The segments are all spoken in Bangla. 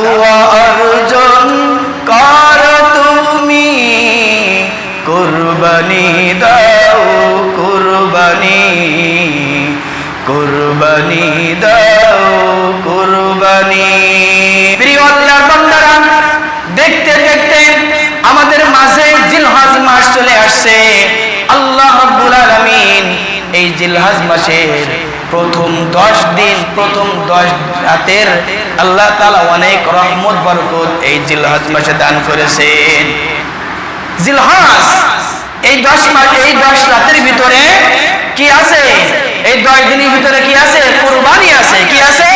তাকুয়া অর্জন কর তুমি। কুরবানি দাও, কুরবানি। কুরবানি দাও, কুরবানি। দেখতে দেখতে আমাদের মাঝে জিলহজ মাস চলে আসছে। আল্লাহ রাব্বুল আলামিন এই জিলহজ মাসের প্রথম দশ দিন, প্রথম দশ রাতের আল্লাহ তাআলা অনেক রহমত, বরকত এই জিলহজ মাসে দান করেছেন। জিলহজ, এই দশ মাস এই দশ রাতের ভিতরে কি আছে? এই দশ দিনের ভিতরে কি আছে? কুরবানি আছে। কি আছে?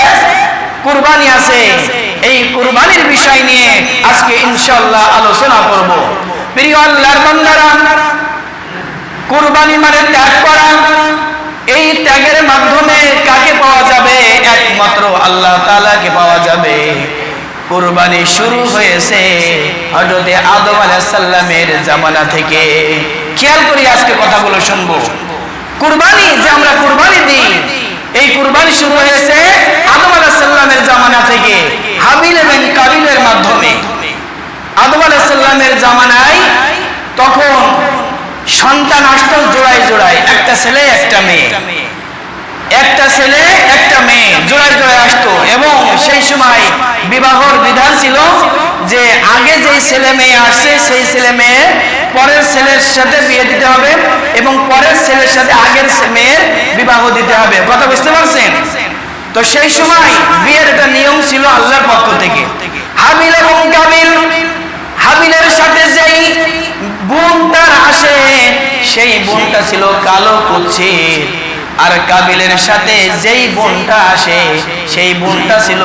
কুরবানি আছে। এই কুরবানির বিষয় নিয়ে আজকে ইনশাআল্লাহ আলোচনা করব। প্রিয় আল্লাহর বান্দারা, কুরবানি মানে ত্যাগ করা এই ত্যাগের মাধ্যমে কাকে পাওয়া যাবে? একমাত্র আল্লাহ তাআলাকে পাওয়া যাবে। কুরবানি শুরু হয়েছে হযরতে আদম আলাইহিস সালামের জামানা থেকে। খেয়াল করি আজকে কথাগুলো শুনব। কুরবানি যে আমরা কুরবানি দিই, এই কুরবানি শুরু হয়েছে আদম আলাইহিস সালামের জামানা থেকে, হাবিল এবং কাবিলের মাধ্যমে। আদম আলাইহিস সালামের জামানায় তখন সন্তান আসতো জোড়ায় জোড়ায়, একটা ছেলে, একটা মেয়ে। একটা ছেলে, একটা মেয়ে, জোড়ায় জোড়ায় আসতো। এবং সেই সময় বিবাহর বিধান ছিল যে আগে যেই ছেলে মেয়ে আসছে সেই ছেলে মেয়ে পরের ছেলের সাথে বিয়ে দিতে হবে এবং পরের ছেলের সাথে আগের মেয়ের বিবাহ দিতে হবে। কথা বুঝতে পারছেন? তো সেই সময় বিয়ের একটা নিয়ম ছিল আল্লাহর পক্ষ থেকে হাবিল এবং কাবিল হাবিলের সাথে যেই বোন তার আসে সেই বোনটা ছিল কালো কুচ্ছিত আর কাবিলের সাথে যেই বোনটা আসে, সেই বোনটা ছিল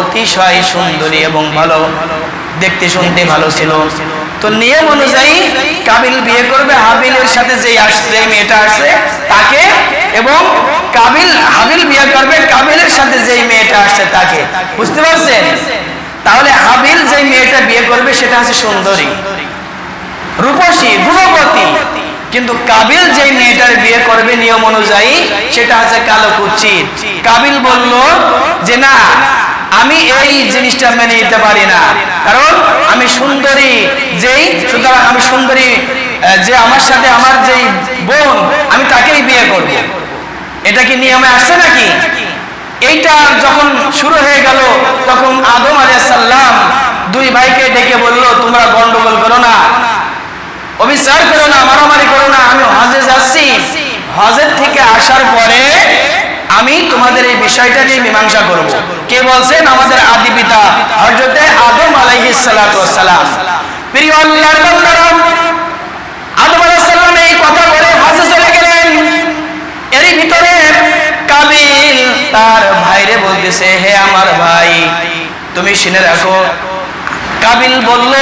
অতিশয় সুন্দরী এবং ভালো। দেখতে শুনতে ভালো ছিল। তো নিয়ম অনুযায়ী কাবিল বিয়ে করবে, হাবিলের সাথে যেই আসছে মেয়েটা আসছে, তাকে এবং কাবিল, হাবিল বিয়ে করবে, কাবিলের সাথে যেই মেয়েটা আসছে, তাকে। বুঝতে পারছেন? তাহলে হাবিল যেই মেয়েটা বিয়ে করবে, সেটা হচ্ছে সুন্দরী। রূপসী গুণবতী কিন্তু কাবিল যে মেয়েটার বিয়ে করবে নিয়ম অনুযায়ী, সেটা হচ্ছে কালো কুচ্ছিত কাবিল বলল যে না, আমি এই জিনিসটা মেনে নিতে পারি না। কারণ আমি সুন্দরী, যেই সুতরাং আমি সুন্দরী যে আমার সাথে আমার যেই বোন, আমি তাকেই বিয়ে করব। এটা কি নিয়মে আসছে নাকি? এইটা যখন শুরু হয়ে গেল, তখন আদম আলাইসাল্লাম দুই ভাইকে ডেকে বলল, তোমরা গন্ডগোল করো না। অবিচার করো না, মারামারি করো না, আমি হজে যাচ্ছি। হজের থেকে আসার পরে আমি তোমাদের এই বিষয়টা নিয়ে মীমাংসা করব। কে বলছেন? আমাদের আদি পিতা, হযরতে আদম আলাইহিস ওয়াসসালাম প্রিয় আল্লাহর বান্দারা, আদম আলাইহিস সালাম এই কথা বলে হজে চলে গেলেন। এরই ভিতরে কাবিল তার ভাইরে বলতেছে, হে আমার ভাই, তুমি শুনে রাখো। কাবিল বলল,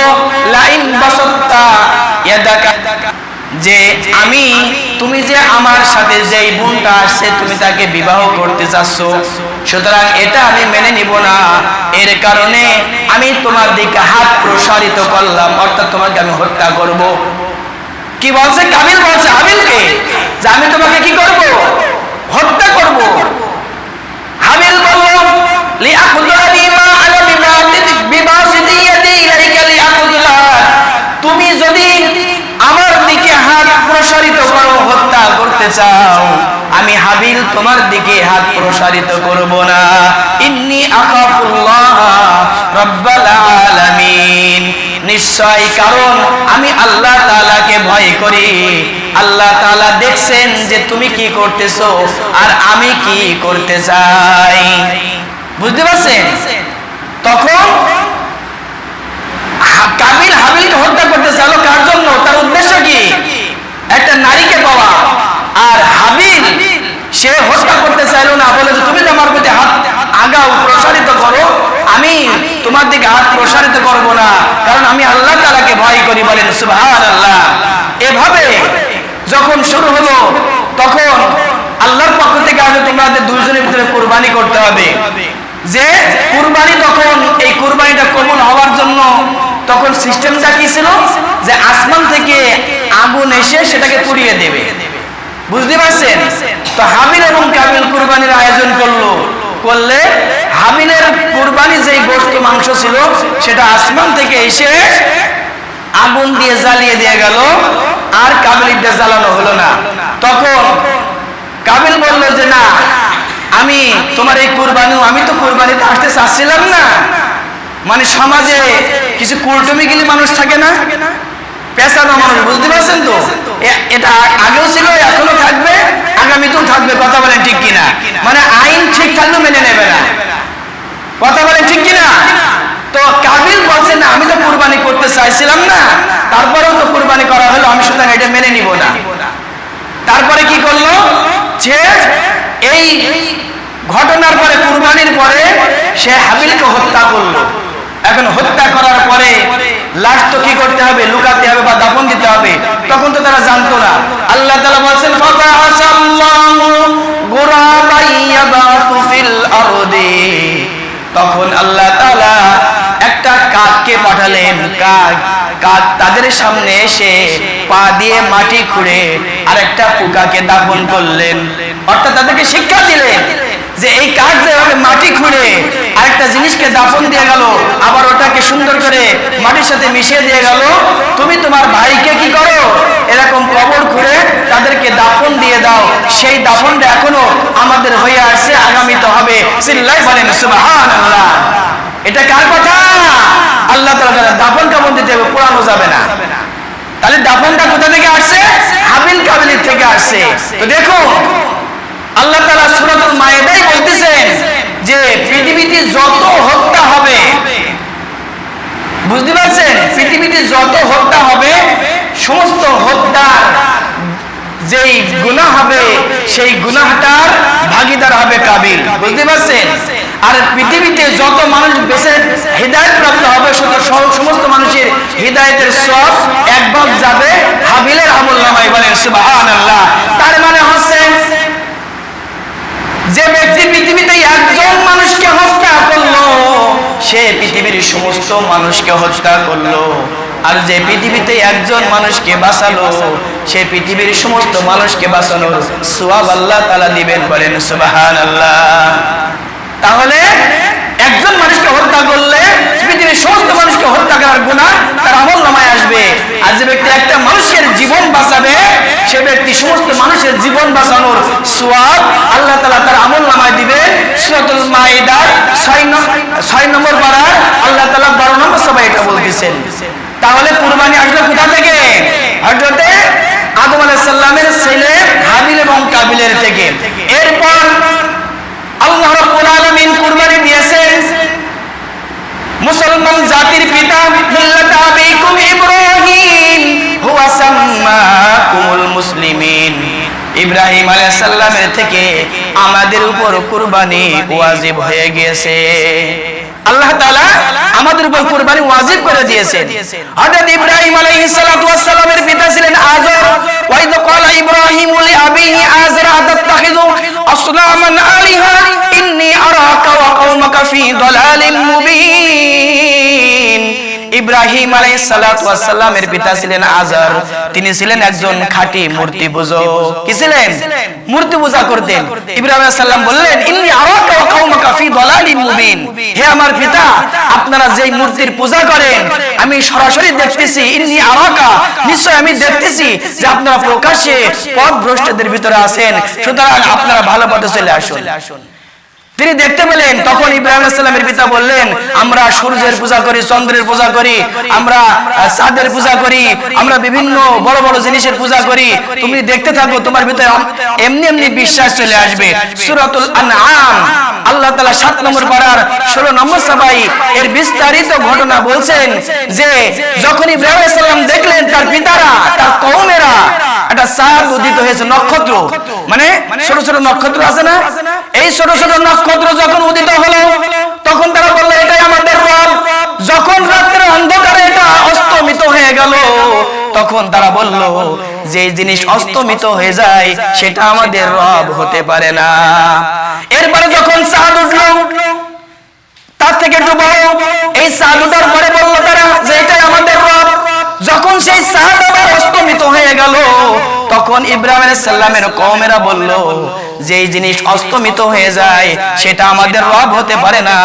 লাইন বাসত্তা যে আমি, তুমি যে আমার সাথে যেই বোনটা আসছে, তুমি তাকে বিবাহ করতে চাচ্ছ। সুতরাং এটা আমি মেনে নিব না। এর কারণে আমি তোমার দিকে হাত প্রসারিত করলাম, অর্থাৎ তোমাকে আমি হত্যা করব। কি বলছে? কাবিল বলছে, হাবিলকে, যে আমি তোমাকে কি করব? হত্যা করব। হাবিল বলল লিআখুযানি মা আনা বিবাসিদি বিবাসিদি ইয়াদি ইলাইকা লিআখুযা তুমি যদি আমার দিকে হাত প্রসারিত করো, হত্যা করতে চাও। আমি হাবিল তোমার দিকে হাত প্রসারিত করব না। ইন্নি আখাফুল্লাহ রাব্বাল আলামিন। নিশ্চয় কারণ আমি আল্লাহ তাআলাকে ভয় করি। আল্লাহ তাআলা দেখছেন যে তুমি কি করতেছো আর আমি কি করতে চাই। বুঝতে পারছেন? তখন কাবিল হাবিলকে হত্যা করতে চাইলো। কার জন্য তার উদ্দেশ্য কি একটা নারীকে পাওয়া। আর হাবিল সে হত্যা করতে চাইলো না, বলে যে তুমি আমার প্রতি হাত আগাও, প্রসারিত করো। আমি তোমার দিকে হাত প্রসারিত করব না, কারণ আমি আল্লাহ তালাকে ভয় করি, বলেন আল্লাহ এভাবে যখন শুরু হলো, তখন আল্লাহর পক্ষ থেকে আগে তোমাদের দুইজনের ভিতরে কোরবানি করতে হবে। যে কুরবানি তখন, এই কুরবানিটা কবুল হওয়ার জন্য তখন সিস্টেমটা কি ছিল? যে এসে সেটাকে পুড়িয়ে দেবে। বুঝতে পারছেন? তো হাবিল এবং কাবিল কুরবানির আয়োজন করল। করলে হাবিলের কুরবানি যেই গোস্ত মাংস ছিল, সেটা আসমান থেকে এসে আগুন দিয়ে জ্বালিয়ে দিয়ে গেল, আর কাবিলিটা জ্বালানো হলো না। তখন কাবিল বলল যে, না, আমি তোমার এই কুরবানি আমি তো কুরবানিতে আসতে চাচ্ছিলাম না। মানে সমাজে কিছু কুলটমিগিলি মানুষ থাকে না? পেশানো মানুষ বুঝতে পারছেন তো? এটা আগেও ছিল, এখনও থাকবে, আগামীতেও থাকবে, কথা বলেন ঠিক কিনা? মানে আইন ঠিক থাকলেও মেনে নেবে না। কথা বলেন ঠিক কিনা? তো কাবিল বলছে না আমি তো কুরবানি করতে চাইছিলাম না, তারপরেও তো কুরবানি করা হলো, আমি সুতরাং এটা মেনে নিব না। তারপরে কি করল? যে এই ঘটনার পরে, কুরবানির পরে সে হাবিলকে হত্যা করল। এখন হত্যা করার পরে লাশ তো কি করতে হবে? লুকাতে হবে বা দাফন দিতে হবে? তখন তো তারা জানতো না। আল্লাহ আরদি। তখন আল্লাহ তাআলা একটা কাককে পাঠালেন। কাক কাক তাদের সামনে এসে পা দিয়ে মাটি খুঁড়ে আরেকটা পোকাকে দাফন করলেন। অর্থাৎ তাদেরকে শিক্ষা দিলেন। যে এই কাক যেভাবে মাটি খুঁড়ে, আরেকটা জিনিসকে দাফন দিয়ে গেল, আবার ওটাকে সুন্দর করে মাটির সাথে মিশিয়ে দিয়ে গেল। তুমি তোমার ভাইকে কি করো? এরকম কবর খুঁড়ে তাদেরকে দাফন দিয়ে দাও। সেই দাফনটা এখনও আমাদের হয়ে আসছে আগামীতে হবে। বলেন এটা কার কথা? আল্লাহ তাআলা দাফন কাফন দিতে হবে পোড়ানো যাবে না। তাহলে দাফনটা কোথা থেকে আসছে? হাবিল কাবিলের থেকে আসছে। তো দেখো আল্লাহ তাআলা সূরাতুল মায়েদাই বলতেছেন যে পৃথিবীতে যত হত্যা হবে, বুঝতে পারছেন? পৃথিবীতে যত হত্যা হবে, সমস্ত হত্যার যেই গুনাহ হবে, সেই গুনাহটার ভাগিদার হবে কাবিল বুঝতে পারছেন? আর পৃথিবীতে যত মানুষ বেঁচে হৃদায়ত প্রাপ্ত হবে সমস্ত মানুষের হৃদায়তের সব এক ভাগ যাবে হাবিলের আমল নামাই বলেন সুবহানাল্লাহ তার মানে হচ্ছে যে ব্যক্তি পৃথিবীতে একজন মানুষকে হত্যা করল সে সমস্ত মানুষকে হত্যা করল। আর যে পৃথিবীতে একজন মানুষকে বাঁচালো, সে পৃথিবীর সমস্ত মানুষকে বাঁচানো সোয়াব আল্লাহ তালা দিবেন বলেন সুবাহান আল্লাহ তাহলে একজন মানুষকে হত্যা করলে পৃথিবীর সমস্ত মানুষকে হত্যা করার গুণা তার আমল নামায় আসবে। আর যে ব্যক্তি একটা মানুষের জীবন বাঁচাবে, সে ব্যক্তি সমস্ত মানুষের জীবন বাঁচানোর সোয়াব আল্লাহ তালা তার আমল নামায় দিবে। সুরাতুল মাইদার ছয় নম্বর পাড়ার আল্লাহ তালা বারো নম্বর সবাই এটা বলতেছেন। তাহলে কুরবানি আসবে কোথা থেকে? হজরতে আদম আলাইহিস সালামের ছেলে হাবিল এবং কাবিলের থেকে। এরপর আল্লাহ রাব্বুল আলামিন কুরবানি দিয়েছেন মুসলমান জাতির পিতা মিল্লাত আবিকুম ইব্রাহিম, হুয়া সাম্মাকুমুল মুসলিমিন। ইব্রাহিম আলাইহিস সালামের থেকে আমাদের উপর কুরবানি ওয়াজিব হয়ে গিয়েছে। আল্লাহ তাআলা আমাদের উপর কুরবানি ওয়াজিব করে দিয়েছেন। হযরত ইব্রাহিম আলাইহিস সালাতু ওয়াস সালামের পিতা ছিলেন আজর। ওয়াইদ ক্বালা ইব্রাহিম লি আবিহি আজর, আতাত্তাখিযু আসনামান আলিহা, ইন্নী আরাকা ওয়া কওমাকা ফি দালালিন মুবিন। ইব্রাহিম আলাইহিস সালাতু ওয়াস সালামের পিতা ছিলেন আজর তিনি ছিলেন একজন খাঁটি মূর্তি পূজক কি ছিলেন? মূর্তি পূজা করতেন। ইব্রাহিম সালাম বললেন, ইন্নী আমার পিতা, আপনারা যেই মূর্তির পূজা করেন, আমি সরাসরি দেখতেছি, ইন্নী নিশ্চয় আমি দেখতেছি যে আপনারা প্রকাশ্যে পথ ভ্রষ্টদের ভিতরে আছেন। সুতরাং আপনারা ভালো পথে চলে আসুন। তিনি দেখতে পেলেন, তখন ইব্রাহিম আলাইহিসসালামের পিতা বললেন, আমরা সূর্যের পূজা করি, চন্দ্রের পূজা করি, আমরা চাঁদের পূজা করি, আমরা বিভিন্ন বড় বড় জিনিসের পূজা করি। তুমি দেখতে থাকো, তোমার ভিতরে এমনি এমনি বিশ্বাস চলে আসবে। সূরাতুল আনআম, আল্লাহ তাআলা 7 নম্বর পারার 16 নম্বর সবাই এর বিস্তারিত ঘটনা বলছেন যে, যখন ইব্রাহিম আলাইহিস সালাম দেখলেন তার পিতারা, তার কওমেরা, একটা চাঁদ উদিত হয়েছে নক্ষত্র। মানে ছোট ছোট নক্ষত্র আছে না? এই ছোট ছোট নক্ষত্র যখন উদিত হলো, তখন তারা বলল, এটাই আমাদের রব। যখন রাত্রের অন্ধকারে এটা অস্তমিত হয়ে গেল, তখন তারা বলল, যে জিনিস অস্তমিত হয়ে যায়, সেটা আমাদের রব হতে পারে না। এরপরে যখন চাঁদ উঠল থেকে একটু বড়, এই চাঁদ উঠার পরে বলল তারা যে, এটাই আমাদের রব। যখন সেই চাঁদ আবার অস্তমিত হয়ে গেল, তখন ইব্রাহিম আলাইহিস সালামের কওমেরা বলল যে এই জিনিস অস্তমিত হয়ে যায়, সেটা আমাদের রব হতে পারে না।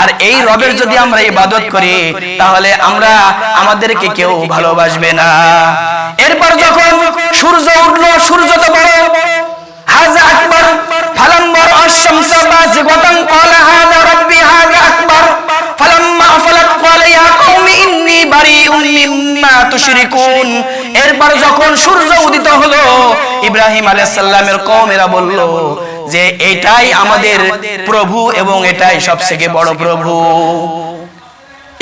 আর এই রবের যদি আমরা ইবাদত করি, তাহলে আমরা আমাদেরকে কেউ ভালোবাসবে না। এরপর যখন সূর্য উঠল, সূর্য তো বড়। হাজা আকবার ফালাম্মা আশ-শামস বাযিগাতান ক্বালা হাযা রাব্বি হাযা আকবার ফালাম্মা আফালাত ক্বালা ইয়া কওমি ইন্নী বারিউম মিম্মা তুশরিকুন এরপর যখন সূর্য উদিত হলো ইব্রাহিম আলাইসাল্লামের কমেরা বলল যে এটাই আমাদের প্রভু এবং এটাই সব থেকে বড় প্রভু।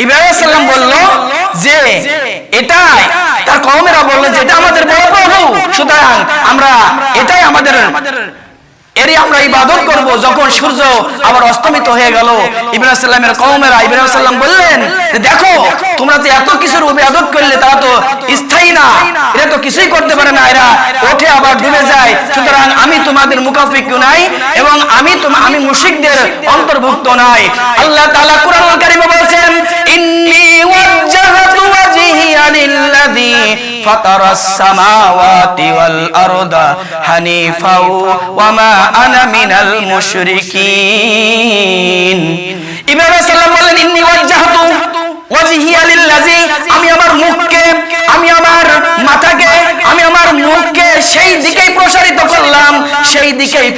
ইব্রাহিম বলল যে এটাই, তার কমেরা বলল যে এটা আমাদের বড় প্রভু। সুতরাং আমরা এটাই আমাদের এরই আমরা ইবাদত করব যখন সূর্য আবার অস্তমিত হয়ে গেল। ইব্রাহিম সাল্লামের কওমেরা ইব্রাহিম সাল্লাম বললেন দেখো, তোমরা তো এত কিছুর ইবাদত করলে তারা তো স্থায়ী না। এরা তো কিছুই করতে পারে না। এরা ওঠে আবার ডুবে যায়। সুতরাং আমি তোমাদের মুখাফিক নাই এবং আমি তোমা, আমি মুশরিকদের অন্তর্ভুক্ত নাই। আল্লাহ তাআলা কোরআনুল কারীমে বলেছেন, ইন্নী ওয়াজ্জাহতু ওয়াজহিয়া লিল্লাযী ওয়াল আরদা হানিফা ওয়া মা আনা মিনাল মুশরিকিন ইব্রাহিম সাল্লাম বলেন ওয়াজহিয়া লিল্লাযী আমি আমার মুখকে, আমি আমার মাথাকে, আমি আমার মুখকে সেই দিকেই প্রসারিত করলাম, সেই দিকেই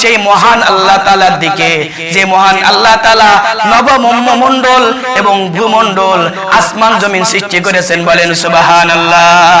সেই মহান আল্লাহ তাআলার দিকে, যে মহান আল্লাহ তাআলা নবমণ্ডল এবং ভূমণ্ডল আসমান জমিন সৃষ্টি করেছেন বলেন সুবহানাল্লাহ।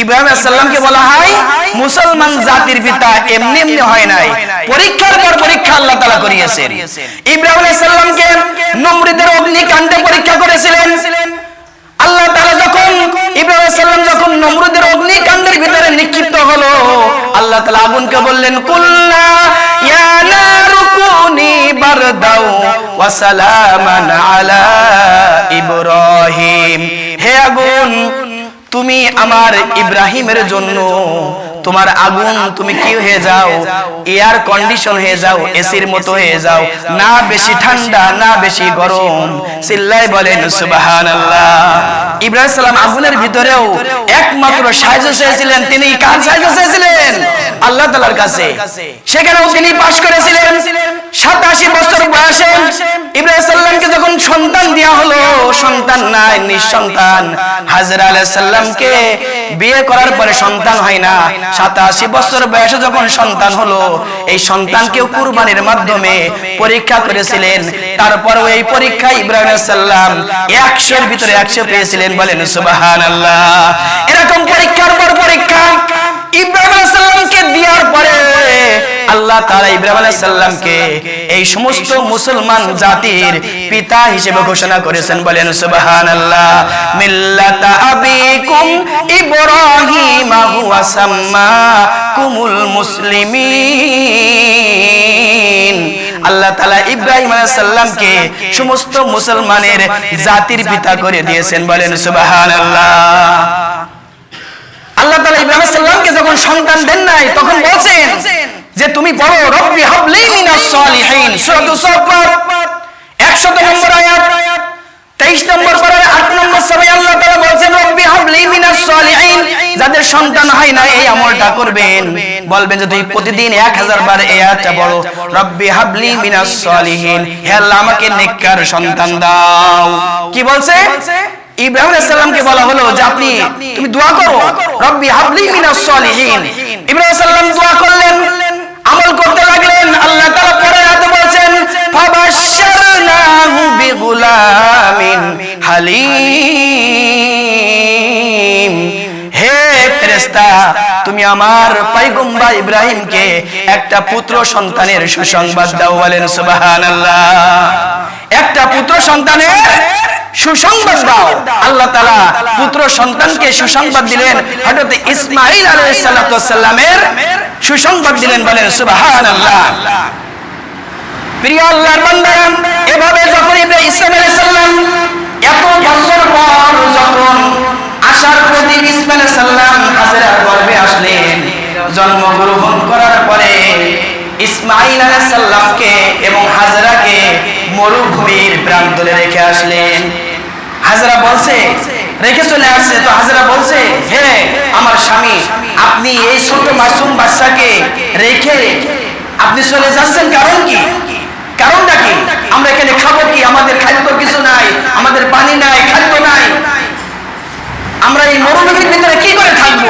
ইব্রাহিম বলা হয় মুসলমান জাতির পিতা, এমনি এমনি হয় নাই। পরীক্ষার পর পরীক্ষা আল্লাহ তাআলা করিয়েছেন। অগ্নিকাণ্ডে পরীক্ষা করেছিলেন। আল্লাহ তাআলা যখন ইব্রাহিম যখন নমরুদের অগ্নিকাণ্ডের ভিতরে নিক্ষিপ্ত হলো, আল্লাহ তাআলা আগুনকে বললেন, কুল্লা ইব্রাহিম। হে আগুন তুমি আমার ইব্রাহিমের জন্য তোমার আগুন তুমি কি হয়ে যাও? এয়ার কন্ডিশন হয়ে যাও, এসির মতো হয়ে যাও। না বেশি ঠান্ডা, না বেশি গরম। চিল্লাই বলেন, সুবহানাল্লাহ। ইব্রাহিম সালাম আগুনের ভিতরেও একমাত্র সাহায্য চেয়েছিলেন। তিনি কার সাহায্য চেয়েছিলেন? আল্লাহ তাআলার কাছে। সেখানেও তিনি পাশ করেছিলেন সাতাশি বছর বয়সে। ইব্রাহিম সাল্লামকে যখন সন্তান দেওয়া হলো সন্তান নাই নিঃসন্তান। হাজরা আলাইহিস সালামকে বিয়ে করার পরে সন্তান হয় না। সাতাশি বছর বয়সে যখন সন্তান হলো এই সন্তানকেও কুরবানির মাধ্যমে পরীক্ষা করেছিলেন। তারপরেও এই পরীক্ষায় ইব্রাহিম সালাম একশোর ভিতরে একশো পেয়েছিলেন বলেন সুবহানাল্লাহ। এরকম পরীক্ষার পর পরীক্ষা ইব্রাহিম দেওয়ার পরে আল্লাহ তাআলা ইব্রাহিম আলাইহিস সালামকে এই সমস্ত মুসলমান জাতির পিতা হিসেবে ঘোষণা করেছেন, বলেন আল্লাহ তাআলা ইব্রাহিম সমস্ত মুসলমানের জাতির পিতা করে দিয়েছেন, বলেন, সুবহানাল্লাহ। আল্লাহ তাআলা ইব্রাহিম সাল্লামকে যখন সন্তান দেন নাই তখন বলছেন যে তুমি পড়ো রব্বি হাবলি মিনাস সালিহিন। সূরাতুস সাফফাত 100 নম্বর আয়াত 23 নম্বর পারার 8 নম্বর সবাই আল্লাহ তাআলা বলছেন রব্বি হাবলি মিনাস সালিহিন। যাদের সন্তান হয় না এই আমলটা করবেন। বলবেন যে তুই প্রতিদিন 1000 বার এই আয়াতটা পড়ো রব্বি হাবলি মিনাস সালিহিন। হে আল্লাহ আমাকে নেককার সন্তান দাও। কি বলছে? তুমি দোয়া করো ইব্রাহিম হে তুমি আমার ইব্রাহিমকে একটা পুত্র সন্তানের সুসংবাদ দাও বলেন সুবহানাল্লাহ। একটা পুত্র সন্তানের সুসংবাদ দাও। আল্লাহ তাআলা পুত্র সন্তানকে সুসংবাদ দিলেন। হযরত ইসমাঈল আলাইহিস সালামের সুসংবাদ দিলেন। বলেন সুবহানাল্লাহ। প্রিয় আল্লাহর বান্দারা এভাবে যখন ইব্রাহিম ইসলাম আলাইহিস সালাম এত বছর পর যখন আসার প্রতি ইসমাইল আলাইহিস সালাম হাজেরার গর্ভে আসলেন জন্মগ্রহণ করার পরে ইসমাইল এবং হাজরাকে মরুভূমির রেখে আসলেন। হাজরা বলছে, রেখে চলে আসছে। তো হাজরা বলছে, হে আমার স্বামী, আপনি এই ছোট মাসুম বাচ্চাকে রেখে আপনি চলে যাচ্ছেন কারণ কি? কারণটা কি? আমরা এখানে খাব কি? আমাদের খাদ্য কিছু নাই আমাদের পানি নাই খাদ্য নাই আমরা এই মরুভূমির ভিতরে কি করে থাকব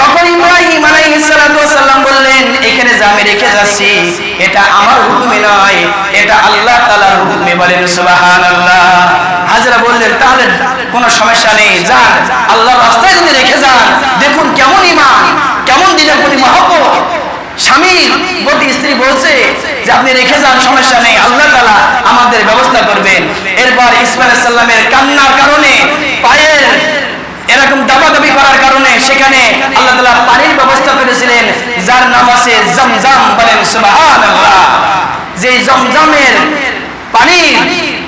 তখন ইব্রাহিম আলাইহিস সালাতু ওয়াসাল্লাম বললেন এখানে যে আমি এটা আমার হুকুমে নয়, এটা আল্লাহ তাআলার হুকুমে বলেন, সুবহানাল্লাহ। হাজরা বললেন, তাহলে কোনো সমস্যা নেই, যান, আল্লাহর রাস্তায় যদি রেখে যান, দেখুন কেমন ইমান কেমন দিনের প্রতি মহব্বত। স্বামীর প্রতি স্ত্রী বলছে যে, আপনি রেখে যান, সমস্যা নেই, আল্লাহ তাআলা আমাদের ব্যবস্থা করবেন। এরপর ইসমাইল সাল্লামের কান্নার কারণে পায়ের এরকম দাবাদাবি করার কারণে সেখানে আল্লাহ তাআলা পানির ব্যবস্থা করেছিলেন, যার নাম আছে জমজম বলেন যে জমজমের পানি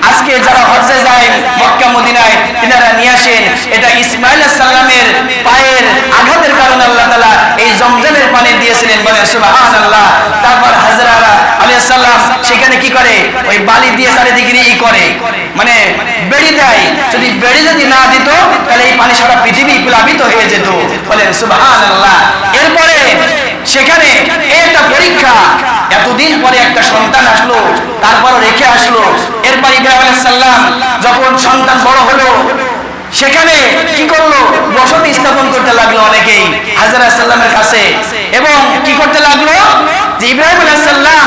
আজকে যারা হজ্জে যায়, মক্কা, মদিনায় তিনারা নিয়ে আসেন, এটা ইসমাইল সাল্লামের পায়ের আঘাতের কারণে আল্লাহ তালা এই জমজমের পানি দিয়েছিলেন বলেন সুবহানাল্লাহ। তারপর হাজরা আলাইহিস সেখানে কি করে? ওই বালি দিয়ে চারিদিকে ই করে। মানে বেড়ি দেয়। যদি বেড়ি যদি না দিত, তাহলে এই পানি সারা পৃথিবী প্লাবিত হয়ে যেত। বলেন, সুবহানাল্লাহ। এরপরে সেখানে একটা পরীক্ষা। এতদিন পরে একটা সন্তান আসলো তারপর রেখে আসলো। এরপর ইব্রাহিম আলাইহিস যখন সন্তান বড় হলো, সেখানে কি করল? বসতি স্থাপন করতে লাগল অনেকেই, হাজার সাল্লামের কাছে। এবং কি করতে লাগল? যে ইব্রাহিম আলাইহিস সালাম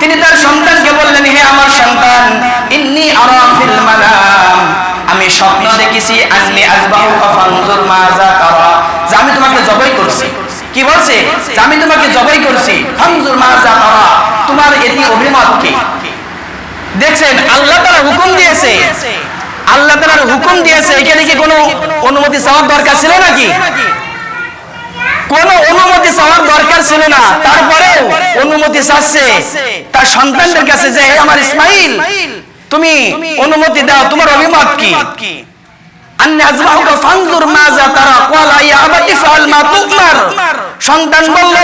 তিনি তার সন্তানকে বললেন, হে আমার সন্তান, ইন্নি আমি স্বপ্ন দেখেছি, আন্নি আজবাহু ফানজুর মাজা তারা। আমি তোমাকে জবাই করছি। কি বলছে? আমি তোমাকে জবাই করছি, ফানজুর মাজা তারা। তোমার এটি অভিমত কি? দেখছেন, আল্লাহ তাআলা হুকুম দিয়েছে। আল্লাহ তাআলার হুকুম দিয়েছে। এখানে কি কোনো অনুমতি চাওয়ার দরকার ছিল নাকি? চাওয়ার ছিল না, তারপরেও অনুমতি চাচ্ছে। তার সন্তানদের কাছে যে আমার ইসমাইল, তুমি অনুমতি দাও, তোমার অভিমত কি? সন্তান বলল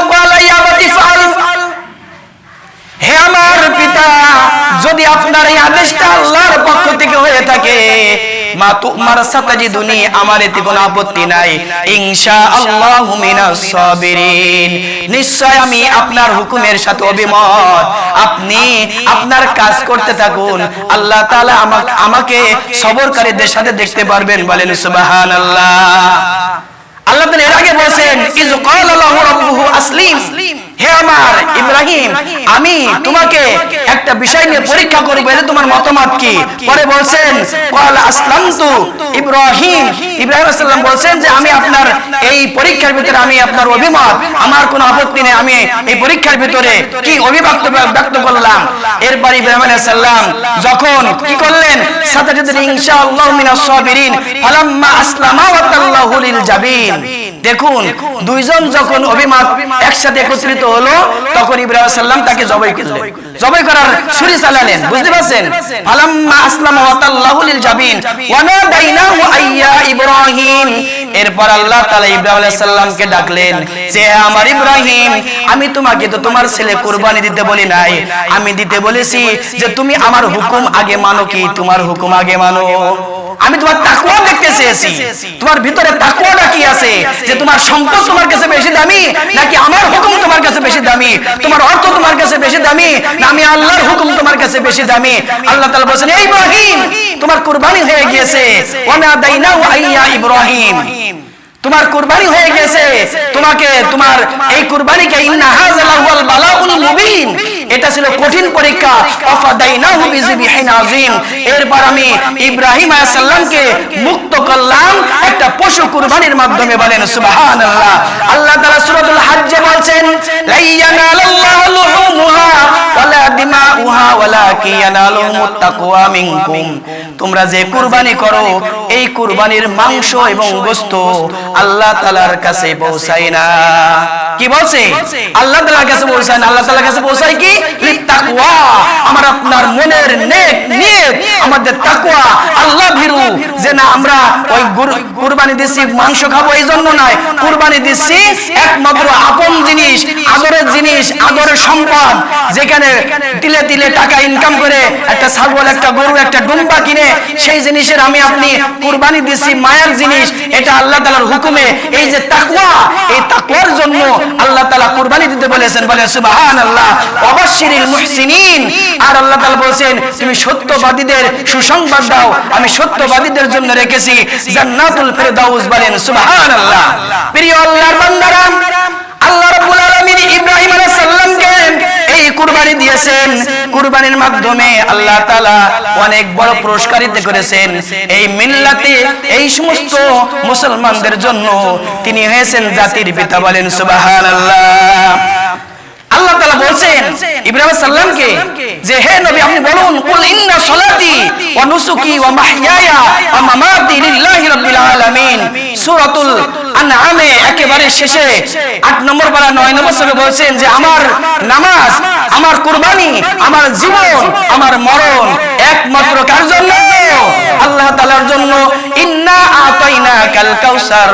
হে আমার পিতা যদি আপনার এই আদেশটা আল্লাহর পক্ষ থেকে হয়ে থাকে, মা তুমার সাতাজিদুনি আমার এতে কোনো আপত্তি নাই। ইনশাআল্লাহু মিনাস সাবিরিন। নিশ্চয় আমি আপনার হুকুমের সাথে অভিমত। আপনি আপনার কাজ করতে থাকুন। আল্লাহ তাআলা আমাকে আমাকে সবরকারীদের সাথে দেখতে পারবেন বলেন সুবহানাল্লাহ। আল্লাহ তাআলা এর আগে বলেন ইজ ক্বালা লাহু রাব্বুহু আসলিম হে আমার ইব্রাহিম আমি তোমাকে একটা বিষয় নিয়ে পরীক্ষা করব এটা তোমার মতামত কি? পরে বলছেন ক্বালা আসলামতু ইব্রাহিম। ইব্রাহিম। বলছেন যে আমি আপনার এই পরীক্ষার ভিতরে আমি আপনার অভিমত। আমার কোনো আপত্তি নেই আমি এই পরীক্ষার ভিতরে কি অভিব্যক্ত ব্যক্ত করলাম। এরপর ইব্রাহিম সালাম যখন কি করলেন? সাতাজিদিন ইনশাআল্লাহ মিনাস সাবিরিন। ফালাম্মা আসলামা ওয়া তাল্লাহু লিল জাবিন। দেখুন দুইজন যখন অভিমত একসাথে একত্রিত হলো তখন ইব্রাহিম তাকে জবাই করলেন। জবাই করার ছুরি চালালেন বুঝতে পারছেন? ফালাম্মা আসলামা ওয়া লিল জাবিন। ওয়া নাদাইনাহু আইয়া ইব্রাহিম। এরপর আল্লাহ তাআলা ইব্রাহিম আলাইহিস সালামকে ডাকলেন যে আমার ইব্রাহিম আমি তোমাকে তো তোমার ছেলে কুরবানি দিতে বলি নাই। আমি দিতে বলেছি যে তুমি আমার হুকুম আগে মানো কি? তোমার হুকুম আগে মানো। আমি তোমার তাকুয়া দেখতে চেয়েছি তোমার ভিতরে তাকুয়াটা কি আছে? যে তোমার সম্পদ তোমার কাছে বেশি দামি, নাকি আমার হুকুম তোমার কাছে বেশি দামি? তোমার অর্থ তোমার কাছে বেশি দামি, না আমি আল্লাহর হুকুম তোমার কাছে বেশি দামি? আল্লাহ তাআলা বলেন এই ইব্রাহিম, তোমার কুরবানি হয়ে গিয়েছে। ওয়া ওয়ানা দাইনাহু আইয়া ইব্রাহিম। তোমার কুরবানি হয়ে গেছে। তোমাকে তোমার এই কুরবানিকে ইন্না হাযালাহুল বালাউল মুবিন। এটা ছিল কঠিন পরীক্ষা। অফাদাইনাহু বিযিবহিন আযীম। এরপর আমি ইব্রাহিম আলাইহিস সালামকে মুক্ত করলাম। একটা পশু কুরবানির মাধ্যমে বলেন সুবহানাল্লাহ। আল্লাহ তাআলা সূরাতুল হজ্জে বলছেন লাইয়ানালাল্লাহু তোমরা যে কুরবানি করো, এই কুরবানির মাংস এবং গোশত আল্লাহ তাআলার কাছে পৌঁছায় না। কি বলছে? আল্লাহ তাআলার কাছে পৌঁছায় না। আল্লাহ তাআলার কাছে পৌঁছায় কি? আমার আপনার মনের নেক নিয়ত, আমাদের তাকওয়া আল্লাহ ভীরু। যে না, আমরা ওই কুরবানি দিচ্ছি মাংস খাব এই জন্য নয়। কুরবানি দিচ্ছি একমাত্র আপন জিনিস আদরের জিনিস আদরের সম্পদ। যেখানে তিলে তিলে টাকা ইনকাম করে একটা ছাগল, একটা গরু, একটা ডুম্বা কিনে, সেই জিনিসের আমি আপনি কুরবানি দিচ্ছি মায়ের জিনিস। এটা আল্লাহ তাআলার হুকুমে। এই যে তাকওয়া, এই তাকওয়ার জন্য আল্লাহ তাআলা কুরবানি দিতে বলেছেন, বলে সুবহানাল্লাহ অবশ্যিরিল মুহসিনিন। আর আল্লাহ তাআলা বলেন তুমি সত্যবাদীদের সুসংবাদ দাও, আমি সত্যবাদীদের জন্য রেখেছি। জান্নাতুল ফেরদাউস বলেন, সুবহানাল্লাহ। প্রিয় আল্লাহর বান্দারা আল্লাহ রাব্বুল আলামিন ইব্রাহিম আলাইহিস সালামকে এই কুরবানি দিয়েছেন। কুরবানির মাধ্যমে আল্লাহ তাআলা অনেক বড় পুরস্কারিত করেছেন। এই মিল্লাতে এই সমস্ত মুসলমানদের জন্য তিনি হয়েছেন জাতির পিতা বলেন সুবহানাল্লাহ। আল্লাহ তাআলা বলছেন ইব্রাহিম সাল্লামকে যে হে নবী আপনি বলুন কুল ইন্না সলাতি ওয়া নুসুকি ওয়া মাহইয়ায়া ওয়া মামাতি লিল্লাহি রাব্বিল আলামিন। সূরাতুল আনআমে একেবারে শেষে 8 নম্বর পারা 9 নম্বর সূরা বলছেন যে আমার নামাজ আমার কুরবানি, আমার জীবন, আমার মরণ একমাত্র কার জন্য? আল্লাহ তাআলার জন্য, ইন্না আতাইনা কাল কাউসার,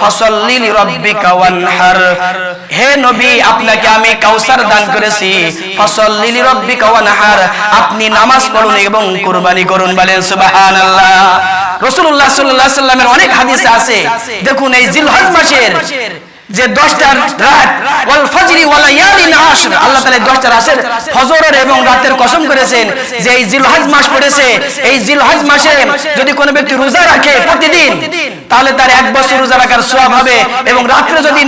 ফাসাল্লি লিরাব্বিকা ওয়ানহার। হে নবী, আপনাকে আমি কাউসার দান করেছি, ফাসাল্লি লিরাব্বিকা ওয়ানহার। আপনি নামাজ পড়ুন এবং কুরবানি করুন বলেন, সুবহানাল্লাহ। রাসূলুল্লাহ সাল্লাল্লাহু আলাইহি সাল্লামের অনেক হাদিসে আছে। দেখুন, এই জিলহজ মাসের যে দশটার রাত, ওয়াল ফজরি ওয়াল ইয়ালিন আশর আল্লাহ তাআলা দশটা রাতের ফজরের এবং রাতের কসম করেছেন যে এই জিলহজ মাস পড়েছে। এই জিলহজ মাসে যদি কোনো ব্যক্তি রোজা রাখে প্রতিদিন, তাহলে তার এক বছর রোজা রাখার সওয়াব হবে এবং রাত্রে যদি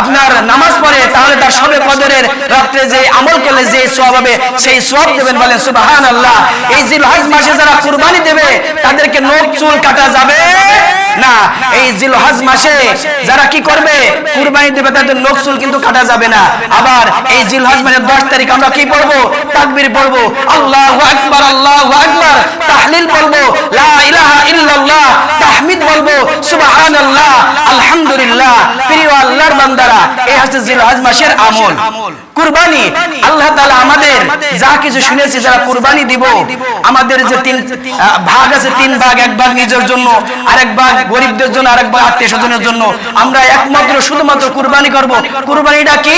আপনার নামাজ পড়ে, তাহলে তার সবে কদরের রাত্রে যে আমল করলে যে সওয়াব হবে, সেই সওয়াব দেবেন বলেন, সুবহানাল্লাহ। এই জিলহজ মাসে যারা কুরবানি দেবে, তাদেরকে নখ চুল কাটা যাবে। না, এই জিলহজ মাসে যারা কি করবে? কুরবানি দেবে, তাদের নখ চুল কিন্তু কাটা যাবে না। আবার এই জিলহজ মাসের 10 তারিখ আমরা কি পড়ব? তাকবীর পড়ব। আল্লাহু আকবার আল্লাহু আকবার। তাহলিল পড়ব। লা ইলাহা ইল্লাল্লাহ। তাহমিদ বলব সুবহানাল্লাহ। আলহামদুলিল্লাহ। প্রিয় আল্লাহর বান্দারা, এই হচ্ছে জিলহজ মাসের আমল। কুরবানি। আল্লাহ তাআলা আমাদের যা কিছু শুনেছি যারা কুরবানি দিব আমাদের যে তিন ভাগ আছে তিন ভাগ এক ভাগ নিজের জন্য আরেক ভাগ গরিবদের জন্য আরেক ভাগ আত্মীয় স্বজনের জন্য। আমরা একমাত্র শুধুমাত্র কুরবানি করব। কুরবানিটা কি?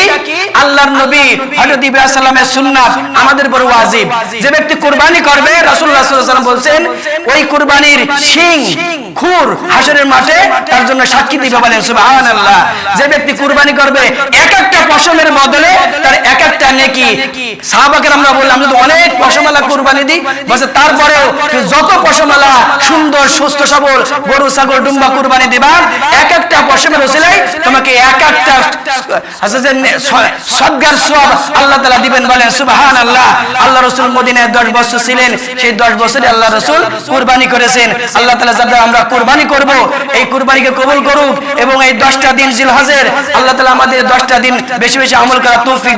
আল্লাহর নবী হযরত ইব্রাহিম সাল্লামের সুন্নাত আমাদের উপর ওয়াজিব। যে ব্যক্তি কুরবানি করবে রাসূলুল্লাহ সাল্লাল্লাহু আলাইহি ওয়াসাল্লাম বলছেন ওই কুরবানির শিং খুর হাসরের মাঠে তার জন্য সাক্ষী দিবে বলেন সুবহানাল্লাহ। যে ব্যক্তি কুরবানি করবে এক একটা পশমের বদলে তার এক একটা নেকি। সাহাবাকে আমরা বললাম যদি অনেক পশমালা কুরবানি দিই। বলছে, তারপরেও যত পশমালা সুন্দর, সুস্থ, সবল, গরু, ছাগল, ডুম্বা কুরবানি দিবা, এক একটা পশমের ওসিলাই তোমাকে এক একটা স- সদগার সওয়াব আল্লাহ তাআলা দিবেন বলেন, সুবহানাল্লাহ, আল্লাহ রাসূল মদিনায় 10 বছর ছিলেন। সেই 10 বছরে আল্লাহ রাসূল কুরবানি করেছেন। আল্লাহ তাআলা যাতে আমরা কুরবানি করব, এই কুরবানিকে কবুল করুক এবং এই 10টা দিন জিলহজের আল্লাহ তালা আমাদের 10টা দিন বেশি বেশি আমল করা তৌফিক